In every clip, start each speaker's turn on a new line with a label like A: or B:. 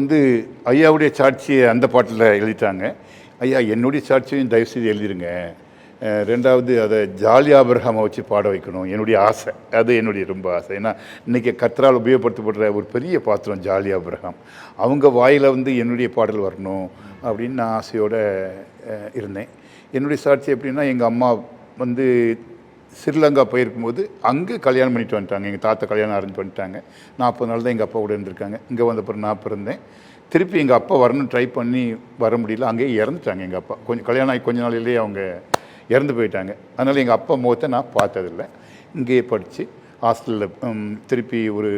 A: வந்து ஐயாவுடைய சாட்சியை அந்த பாட்டில் எழுதிட்டாங்க. ஐயா என்னுடைய சாட்சியும் தயவுசெய்து எழுதிருங்க. ரெண்டாவது அதை ஜாலி ஆபிரகாமை வச்சு பாட வைக்கணும். என்னுடைய ஆசை. அது என்னுடைய ரொம்ப ஆசை. ஏன்னா இன்றைக்கி கத்ரால் உபயோகப்படுத்தப்படுற ஒரு பெரிய பாத்திரம் ஜாலி ஆபிரகாம். அவங்க வாயில் வந்து என்னுடைய பாடல் வரணும் அப்படின்னு நான் ஆசையோடு இருந்தேன். என்னுடைய சாட்சி எப்படின்னா எங்கள் அம்மா வந்து ஸ்ரீலங்கா போயிருக்கும்போது அங்கே கல்யாணம் பண்ணிட்டு வந்துட்டாங்க. எங்கள் தாத்தா கல்யாணம் அரேஞ்ச் பண்ணிட்டாங்க நாற்பது நாள் தான் எங்கள் அப்பா கூட இருந்திருக்காங்க. இங்கே வந்த பிறகு நான் பிறந்தேன் திருப்பி எங்கள் அப்பா வரணும்னு ட்ரை பண்ணி வர முடியல. அங்கேயே இறந்துட்டாங்க எங்கள் அப்பா. கொஞ்சம் கல்யாணம் ஆகி கொஞ்ச நாளிலேயே அவங்க இறந்து போயிட்டாங்க. அதனால் எங்கள் அப்பா முகத்தை நான் பார்த்ததில்ல. இங்கேயே படித்து ஹாஸ்டலில் திருப்பி ஒரு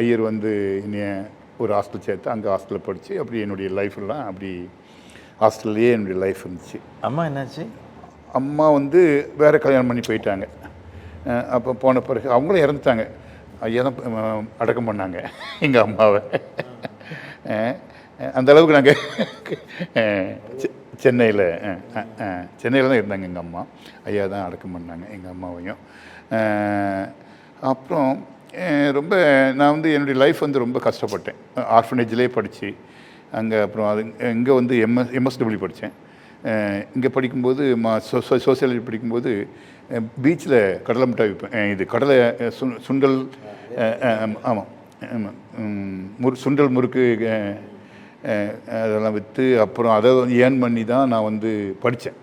A: ஐயர் வந்து என்னைய ஒரு ஹாஸ்டல் சேர்த்து அங்கே ஹாஸ்டலில் படித்து அப்படி என்னுடைய லைஃப்லாம் அப்படி ஹாஸ்டல்லையே என்னுடைய லைஃப் இருந்துச்சு.
B: அம்மா என்னாச்சு?
A: அம்மா வந்து வேற கல்யாணம் பண்ணி போயிட்டாங்க. அப்போ போன பிறகு அவங்களும் இறந்துட்டாங்க. ஐயா தான் அடக்கம் பண்ணாங்க எங்கள் அம்மாவை. அந்த அளவுக்கு நாங்கள் சென்னையில் சென்னையில் தான் இருந்தாங்க எங்கள் அம்மா. ஐயா தான் அடக்கம் பண்ணாங்க எங்கள் அம்மாவையும். அப்புறம் ரொம்ப நான் வந்து என்னுடைய லைஃப் வந்து ரொம்ப கஷ்டப்பட்டேன். ஆர்ஃபனேஜ்லேயே படித்து அங்கே அப்புறம் அது இங்கே வந்து எம்எஸ் எம்எஸ்டபிள்யூ படித்தேன் இங்கே படிக்கும்போது மா சோ சோசியாலஜி படிக்கும்போது பீச்சில் கடலை மிட்டாய் விற்பேன் இது கடலை சுண் சு- சுண்டல் ஆமாம் ஆமாம் முறு சுண்டல் முறுக்கு அதெல்லாம் விற்று அப்புறம் அதை ஏர்ன் பண்ணி தான் நான் வந்து படித்தேன்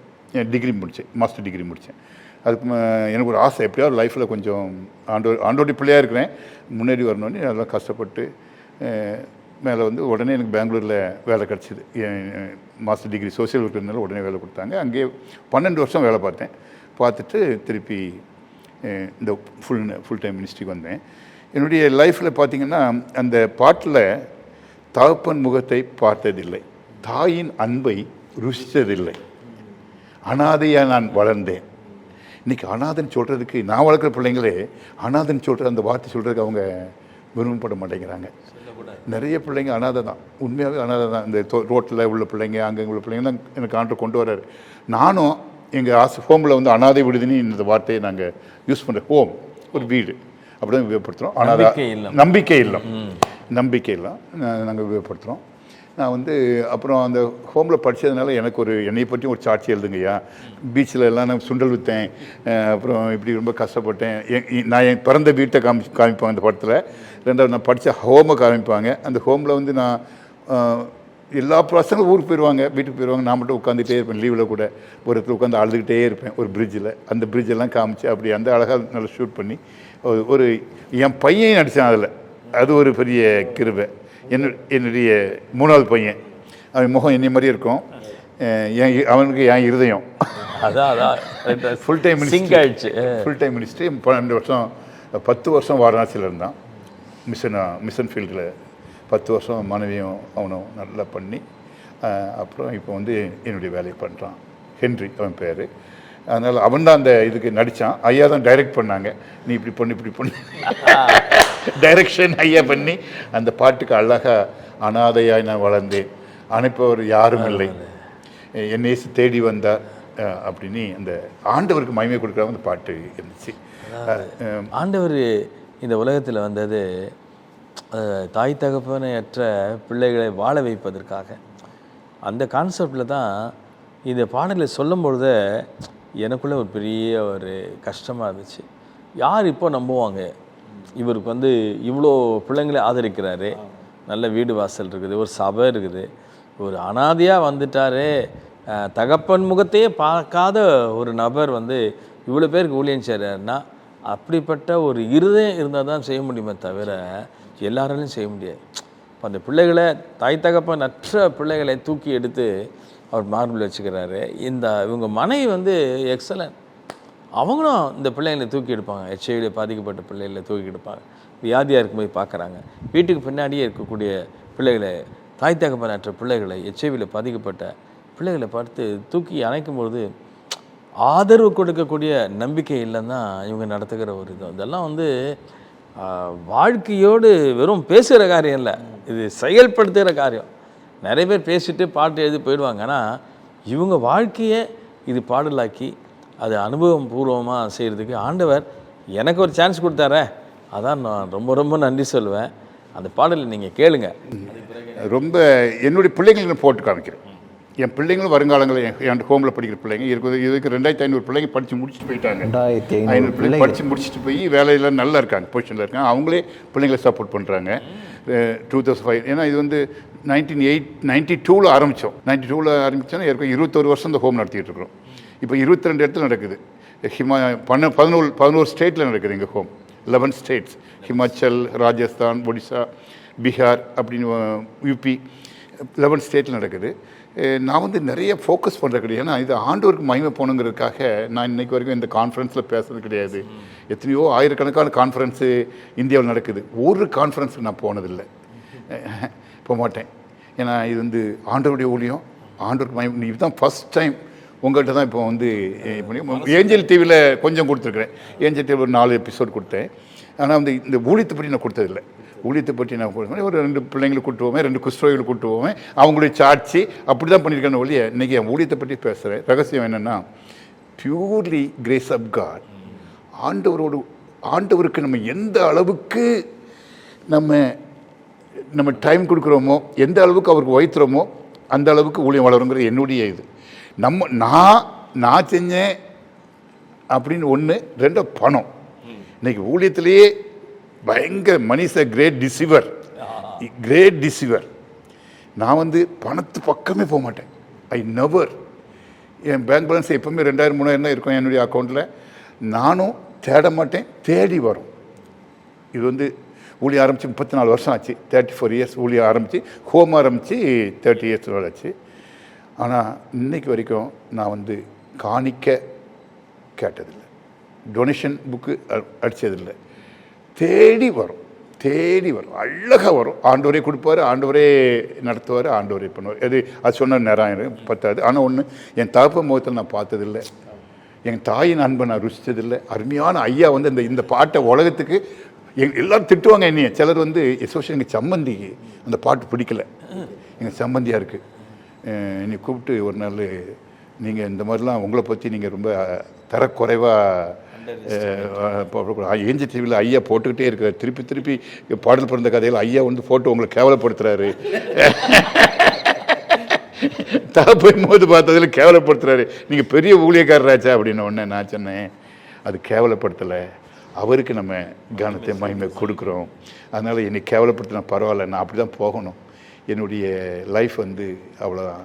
A: டிகிரி முடித்தேன் மாஸ்டர் டிகிரி முடித்தேன் அதுக்கு எனக்கு ஒரு ஆசை எப்படியாவது லைஃப்பில் கொஞ்சம் ஆண்டோ ஆண்டோட்டி பிள்ளையாக இருக்கிறேன். முன்னேறி வரணும்னு அதெல்லாம் கஷ்டப்பட்டு மேலே வந்து உடனே எனக்கு பெங்களூரில் வேலை கிடச்சிது. மாஸ்டர் டிகிரி சோஷியல் ஒர்க் இருந்தாலும் உடனே வேலை கொடுத்தாங்க. அங்கேயே பன்னெண்டு வருஷம் வேலை பார்த்தேன். பார்த்துட்டு திருப்பி இந்த ஃபுல் ஃபுல் டைம் மினிஸ்ட்ரிக்கு வந்தேன். என்னுடைய லைஃப்பில் பார்த்தீங்கன்னா அந்த பாட்டில் தகப்பன் முகத்தை பார்த்ததில்லை. தாயின் அன்பை ருசித்ததில்லை. அனாதையாக நான் வளர்ந்தேன். இன்றைக்கி அனாதன் சொல்கிறதுக்கு நான் வளர்க்குற பிள்ளைங்களே அனாதன் சொல்கிற அந்த வார்த்தை சொல்கிறதுக்கு அவங்க விரும்பப்பட மாட்டேங்கிறாங்க. நிறைய பிள்ளைங்க அனாதை தான். உண்மையாகவே அனாதை தான். இந்த ரோட்டில் உள்ள பிள்ளைங்க அங்கே உள்ள பிள்ளைங்க தான் எனக்கு ஆண்டு கொண்டு வர்றாரு நானும் எங்கள் ஆசை ஹோமில் வந்து அனாதை விடுதின்னு இந்த வார்த்தையை நாங்கள் யூஸ் பண்ணுறோம் ஹோம் ஒரு வீடு. அப்படி தான் உபயோகப்படுத்துகிறோம் அனாதை
B: நம்பிக்கை இல்லம்.
A: நம்பிக்கை இல்லம். நம்பிக்கை இல்லம். நாங்கள் உபயோகப்படுத்துகிறோம் நான் வந்து அப்புறம் அந்த ஹோமில் படித்ததுனால எனக்கு ஒரு என்னை பற்றி ஒரு சாட்சி எழுதுங்கய்யா பீச்சில் எல்லாம் நான் சுண்டல் விற்றேன் அப்புறம் இப்படி ரொம்ப கஷ்டப்பட்டேன். என் நான் என் பிறந்த வீட்டை காமி காமிப்பாங்க அந்த படத்தில். ரெண்டாவது நான் படித்த ஹோமை காமிப்பாங்க. அந்த ஹோமில் வந்து நான் எல்லா பசங்களும் ஊருக்கு போயிடுவாங்க வீட்டுக்கு போயிடுவாங்க நான் மட்டும் உட்காந்துட்டே இருப்பேன். லீவில் கூட. ஒரு இடத்துல உட்காந்து அழுதுகிட்டே இருப்பேன். ஒரு பிரிட்ஜில் அந்த பிரிட்ஜெல்லாம் எல்லாம் காமிச்சு அப்படி அந்த அழகாக நல்லா ஷூட் பண்ணி ஒரு- ஒரு என் பையன் நடித்தான் அதில். அது ஒரு பெரிய கிருபை. என்ன என்னுடைய மூணாவது பையன். அவன் முகம் என்னை மாதிரி இருக்கும். என் அவனுக்கு என் இருதயம்.
B: அதான் அதான்.
A: ஃபுல் டைம்
B: சிங்க் ஆயிடுச்சு.
A: ஃபுல் டைம் மினிஸ்ட்ரி பன்னெண்டு வருஷம் பத்து வருஷம் வாரணாசியில் இருந்தான். மிஷன் மிஷன் ஃபீல்டில் பத்து வருஷம் மனைவியும் அவனும் நல்லா பண்ணி அப்புறம் இப்போ வந்து என்னுடைய வேலையை பண்ணுறான் ஹென்றி அவன் பேர். அதனால் அவன் தான் அந்த இதுக்கு நடித்தான் ஐயா தான் டைரக்ட் பண்ணாங்க. நீ இப்படி பண்ணு இப்படி பண்ணு. டைரக்ஷன் ஐயா பண்ணி அந்த பாட்டுக்கு அழகாக அனாதையாய் நான் வளர்ந்தேன். அனுப்பவர் யாரும் இல்லை. என்னை தேடி வந்தார் அப்படின்னு அந்த ஆண்டவருக்கு மகிமை கொடுக்குற அந்த பாட்டு இருந்துச்சு.
B: ஆண்டவர் இந்த உலகத்தில் வந்தது தாய் தகப்பனையற்ற பிள்ளைகளை வாழ வைப்பதற்காக. அந்த கான்செப்டில் தான் இந்த பாடலை சொல்லும் பொழுது எனக்குள்ளே ஒரு பெரிய ஒரு கஷ்டமாக இருந்துச்சு. யார் இப்போ நம்புவாங்க? இவருக்கு வந்து இவ்வளோ பிள்ளைங்களை ஆதரிக்கிறாரு. நல்ல வீடு வாசல் இருக்குது ஒரு சபை இருக்குது. ஒரு அனாதையாக வந்துட்டாரு. தகப்பன் முகத்தையே பார்க்காத ஒரு நபர் வந்து இவ்வளோ பேருக்கு ஊழியம் செய்கிறாருன்னா அப்படிப்பட்ட ஒரு இருதயம் இருந்தால் தான் செய்ய முடியுமே தவிர எல்லாராலையும் செய்ய முடியாது. இப்போ அந்த பிள்ளைகளை தாய் தகப்பன் அற்ற பிள்ளைகளை தூக்கி எடுத்து அவர் மார்பில் வச்சுக்கிறாரு. இந்த இவங்க மனைவி வந்து எக்ஸலன்ட் அவங்களும் இந்த பிள்ளைங்களை தூக்கி எடுப்பாங்க. ஹெச்ஐவியில் பாதிக்கப்பட்ட பிள்ளைகளை தூக்கி எடுப்பாங்க. வியாதியாக இருக்கும்போது பார்க்குறாங்க. வீட்டுக்கு பின்னாடியே இருக்கக்கூடிய பிள்ளைகளை தாய் தகப்பனற்ற பிள்ளைகளை ஹெச்ஐவியில் பாதிக்கப்பட்ட பிள்ளைகளை பார்த்து தூக்கி அணைக்கும் பொழுது ஆதரவு கொடுக்கக்கூடிய நம்பிக்கை இல்லைன்னா இவங்க நடத்துகிற ஒரு இது. இதெல்லாம் வந்து வாழ்க்கையோடு வெறும் பேசுகிற காரியம் இல்லை. இது செயல்படுத்துகிற காரியம். நிறைய பேர் பேசிட்டு பாட்டு எழுதி போயிடுவாங்க. ஆனால் இவங்க வாழ்க்கையை இது பாடலாக்கி அது அனுபவம் பூர்வமாக செய்கிறதுக்கு ஆண்டவர் எனக்கு ஒரு சான்ஸ் கொடுத்தாரே. அதான் நான் ரொம்ப ரொம்ப நன்றி சொல்லுவேன். அந்த பாடலை நீங்கள் கேளுங்க.
A: ரொம்ப என்னுடைய பிள்ளைங்களுக்கு நான் போட்டு காமிக்கிறேன். என் பிள்ளைங்களும் வருங்காலங்களில் என் என் ஹோமில் படிக்கிற பிள்ளைங்க. இருக்குது இதுக்கு ரெண்டாயிரத்தி ஐநூறு பிள்ளைங்க படித்து முடிச்சுட்டு போயிட்டாங்க.
C: ரெண்டாயிரத்தி
A: ஐநூறு
C: ஐநூறு
A: பிள்ளைங்க படித்து முடிச்சுட்டு போய் வேலையில் நல்லா இருக்காங்க பொசிஷனில் இருக்காங்க. அவங்களே பிள்ளைங்களை சப்போர்ட் பண்ணுறாங்க டூ தௌசண்ட் ஃபைவ் ஏன்னா இது வந்து நைன்டீன் எயிட் நைன்டி டூவில் ஆரம்பித்தோம் நைன்டி டூவில் ஆரம்பித்தோன்னா ஏற்கனவே இருபத்தொரு வருஷம் இந்த ஹோம் நடத்திட்டு இருக்கிறோம். இப்போ இருபத்தி ரெண்டு இடத்துல நடக்குது. ஹிமா பன்ன பதினோரு பதினோரு ஸ்டேட்டில் நடக்குது எங்கள் home eleven states Himachal Rajasthan Odisha Bihar அப்படின்னு யூபி லெவன் ஸ்டேட்டில் நடக்குது. நான் வந்து நிறைய ஃபோக்கஸ் பண்ணுறது கிடையாது. ஏன்னா இது ஆண்டவருக்கு மகிமை போகணுங்கிறதுக்காக நான் இன்றைக்கு வரைக்கும் இந்த கான்ஃபரன்ஸில் பேசுறது கிடையாது. எத்தனையோ ஆயிரக்கணக்கான கான்ஃபரன்ஸு இந்தியாவில் நடக்குது. ஒரு கான்ஃபரன்ஸுக்கு நான் போனதில்லை. போக மாட்டேன் ஏன்னா இது வந்து ஆண்டவருடைய ஊழியம். ஆண்டவருக்கு மகிமை. இதுதான் ஃபஸ்ட் டைம் உங்கள்கிட்ட தான் இப்போ வந்து பண்ணி ஏஞ்சல் டிவியில் கொஞ்சம் கொடுத்துருக்குறேன். ஏஞ்சல் டிவியில் ஒரு நாலு எபிசோட் கொடுத்தேன். ஆனால் வந்து இந்த ஊழியத்தை பற்றி நான் கொடுத்ததில்லை. ஊழியத்தை பற்றி நான் கொடுத்தேன் ஒரு ரெண்டு பிள்ளைங்களை கூட்டு போவேன் ரெண்டு குஸ்தோகளை கூட்டு போவேன் அவங்களுடைய சாட்சி அப்படி தான் பண்ணியிருக்கேன் ஒழிய இன்றைக்கி என் ஊழியத்தை பற்றி பேசுகிறேன் ரகசியம் என்னென்னா பியூர்லி கிரேஸ் ஆஃப் காட் ஆண்டவரோடு ஆண்டவருக்கு நம்ம எந்த அளவுக்கு நம்ம நம்ம டைம் கொடுக்குறோமோ எந்த அளவுக்கு அவருக்கு வைத்துறோமோ அந்த அளவுக்கு ஊழியம் வளருங்கிறது என்னுடைய இது. நம்ம நான் நான் செஞ்சேன் அப்படின்னு ஒன்று ரெண்டு பணம். இன்னைக்கு ஊழியத்திலேயே பயங்கர மனிஷ கிரேட் டிசிவர் கிரேட் டிசிவர் நான் வந்து பணத்து பக்கமே போக மாட்டேன். ஐ நெவர் என் பேங்க் பேலன்ஸ் எப்பவுமே ரெண்டாயிரம் மூணாயிரம் தான் இருக்கும் என்னுடைய அக்கௌண்ட்டில் நானும் தேட மாட்டேன் தேடி வரும். இது வந்து ஊழியம் ஆரம்பித்து முப்பத்தி நாலு வருஷம் ஆச்சு. தேர்ட்டி ஃபோர் இயர்ஸ் ஊழியம் ஆரம்பித்து ஹோம் ஆரம்பித்து தேர்ட்டி இயர்ஸ் ஆச்சு. ஆனால் இன்னைக்கு வரைக்கும் நான் வந்து காணிக்க கேட்டதில்லை. டொனேஷன் புக்கு அடித்ததில்லை தேடி வரும். தேடி வரும். அழகாக வரும். ஆண்டவரே கொடுப்பாரு ஆண்டவரே நடத்துவார் ஆண்டவரே பண்ணுவார். அது அது சொன்ன நேரம் எனக்கு பத்தாது. ஆனால் ஒன்று என் தகப்ப முகத்தில் நான் பார்த்ததில்லை. என் தாயின் அன்பை நான் ருசித்ததில்லை. அருமையான ஐயா வந்து இந்த இந்த பாட்டை உலகத்துக்கு எங் எல்லோரும் திட்டுவாங்க என்னைய. சிலர் வந்து எஸ்பெஷல் எங்கள் சம்பந்தி அந்த பாட்டு பிடிக்கல. எங்கள் சம்பந்தியாக இருக்குது என்னை கூப்பிட்டு ஒரு நாள் நீங்கள் இந்த மாதிரிலாம் உங்களை பற்றி நீங்கள் ரொம்ப தரக்குறைவாக ஏஞ்சி டிவியில் ஐயா போட்டுக்கிட்டே இருக்கிறார் திருப்பி திருப்பி பாடல் பிறந்த கதையில் ஐயா வந்து போட்டு உங்களை கேவலப்படுத்துறாரு. தகப்பன் போது பார்த்ததில் கேவலப்படுத்துறாரு. நீங்கள் பெரிய ஊழியக்காரராச்சா? அப்படின்னு உடனே நான் சொன்னேன். அது கேவலப்படுத்தலை. அவருக்கு நம்ம கனத்தை மகிமை கொடுக்குறோம். அதனால் என்னை கேவலப்படுத்தினா பரவாயில்ல. நான் அப்படி தான் போகணும். என்னுடைய லைஃப் வந்து அவ்வளோதான்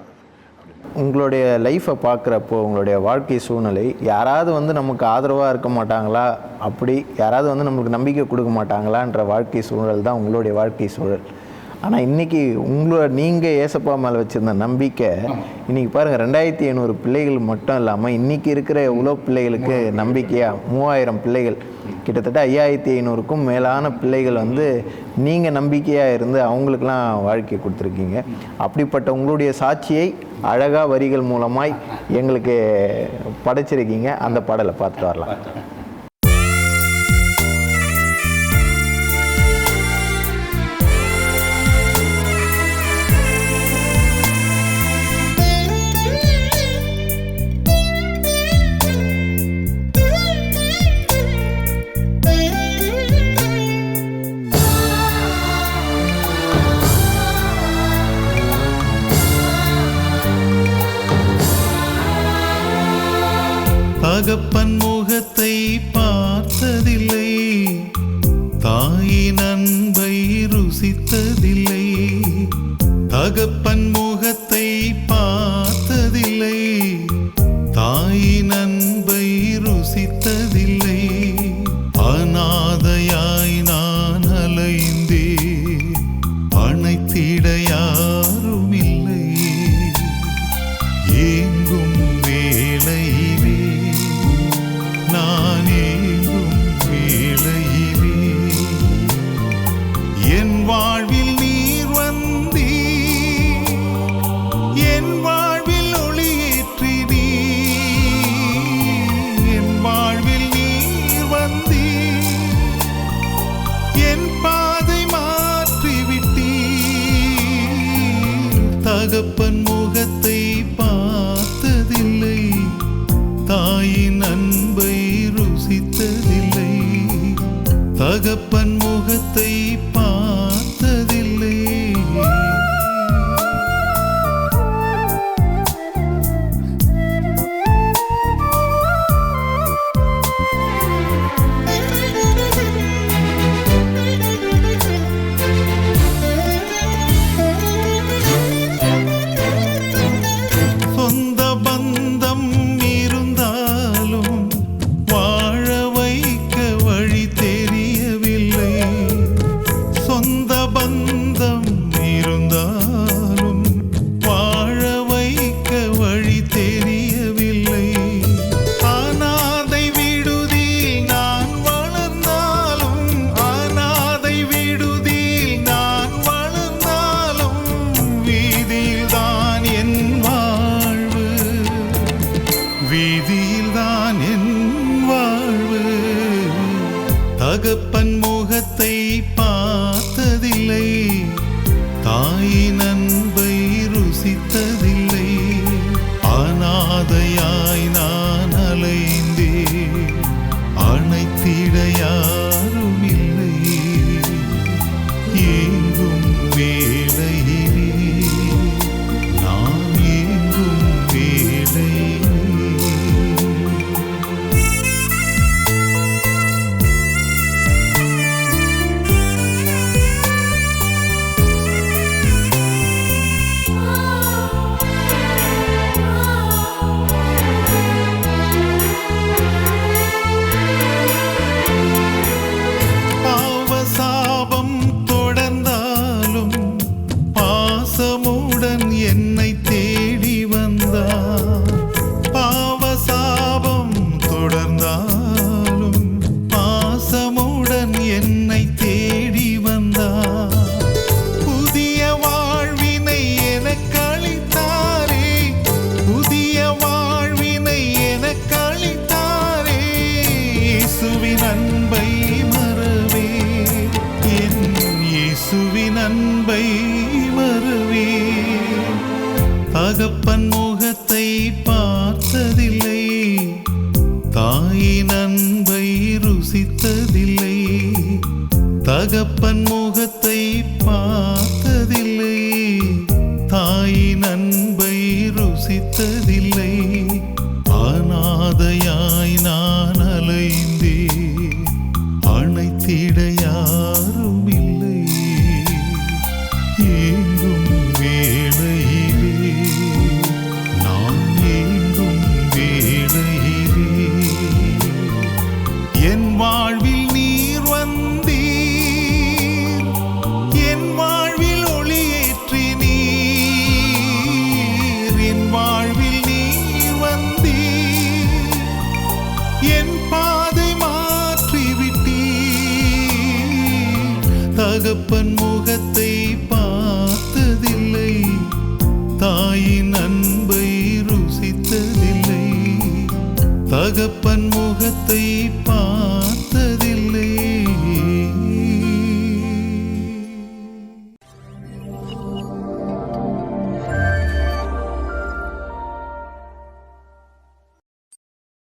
C: உங்களுடைய லைஃப்பை பார்க்குறப்போ உங்களுடைய வாழ்க்கை சூழ்நிலை யாராவது வந்து நமக்கு ஆதரவாக இருக்க மாட்டாங்களா? அப்படி யாராவது வந்து நம்மளுக்கு நம்பிக்கை கொடுக்க மாட்டாங்களான்ற வாழ்க்கை சூழல் தான் உங்களுடைய வாழ்க்கை சூழல். ஆனால் இன்றைக்கி உங்களோட நீங்கள் ஏசப்பா மேலே வச்சுருந்த நம்பிக்கை இன்றைக்கி பாருங்கள் ரெண்டாயிரத்தி ஐநூறு பிள்ளைகள் மட்டும் இல்லாமல் இன்றைக்கி இருக்கிற இவ்வளோ பிள்ளைகளுக்கு நம்பிக்கையாக மூவாயிரம் பிள்ளைகள். கிட்டத்தட்ட ஐயாயிரத்தி ஐநூறுக்கும் மேலான பிள்ளைகள் வந்து நீங்கள் நம்பிக்கையாக இருந்து அவங்களுக்கெல்லாம் வாழ்க்கை கொடுத்துருக்கீங்க. அப்படிப்பட்ட உங்களுடைய சாட்சியை அழகா வரிகள் மூலமாய் எங்களுக்கு படைச்சிருக்கீங்க. அந்த பாடலை பார்த்துட்டு வரலாம்.
D: தகப்பன் முகத்தை பார்த்ததில்லை. தாயின் அன்பை ருசித்ததில்லை. தகப்பன் தகப்பன் முகத்தை பார்த்ததில்லை. தாயின் அன்பை ருசித்ததில்லை. தகப்பன் முகத்தை si te பார்த்ததில்லை தாயின் அன்பை ருசித்ததில்லை. தகப்பன் தகப்பன் முகத்தை பார்த்ததில்லை. தாயின் அன்பை ருசித்ததில்லை. தகப்பன் முகத்தை பார்த்த